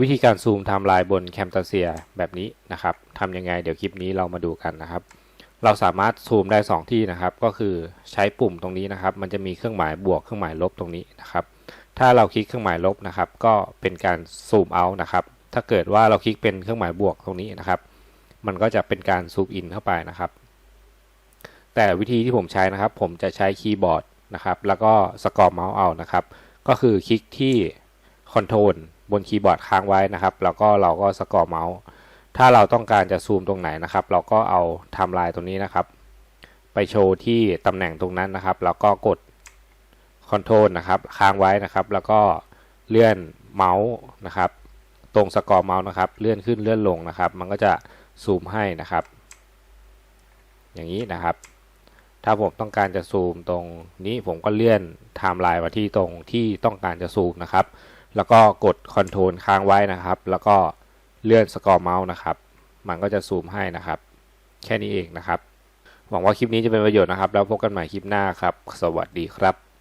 วิธีการซูมไทม์ไลน์บนแคมตาเซียแบบนี้นะครับทำยังไงเดี๋ยวคลิปนี้เรามาดูกันนะครับ เราสามารถซูมได้ 2 ที่นะครับ ก็คือใช้ปุ่มตรงนี้นะครับ มันจะมีเครื่องหมายบวกเครื่องหมายลบตรงนี้นะครับ ถ้าเราคลิกเครื่องหมายลบนะครับ ก็เป็นการซูมเอานะครับ ถ้าเกิดว่าเราคลิกเป็นเครื่องหมายบวกตรงนี้นะครับ มันก็จะเป็นการซูมอินเข้าไปนะครับ แต่วิธีที่ผมใช้นะครับ ผมจะใช้คีย์บอร์ดนะครับ แล้วก็สกอร์เมาส์เอานะครับ ก็คือคลิกที่ คอนโทรลบนคีย์บอร์ดค้างไว้นะครับ แล้วก็เราก็สกอร์เมาส์ถ้าเราต้องการจะซูมตรงไหนนะครับ เราก็เอาไทม์ไลน์ตรงนี้นะครับ ไปโชว์ที่ตำแหน่งตรงนั้นนะครับ แล้วก็กดคอนโทรลนะครับ ค้างไว้นะครับ แล้วก็เลื่อนเมาส์นะครับ ตรงสกอร์เมาส์นะครับ เลื่อนขึ้นเลื่อนลงนะครับ มันก็จะซูมให้นะครับ อย่างนี้นะครับ ถ้าผมต้องการจะซูมตรงนี้ผมก็เลื่อนไทม์ไลน์มาที่ตรงที่ต้องการจะซูมนะครับ แล้วก็กดคอนโทรลค้างไว้นะครับ แล้วก็เลื่อนสกอร์เมาส์นะครับ มันก็จะซูมให้นะครับ แค่นี้เองนะครับ หวังว่าคลิปนี้จะเป็นประโยชน์นะครับ แล้วพบกันใหม่คลิปหน้าครับ สวัสดีครับ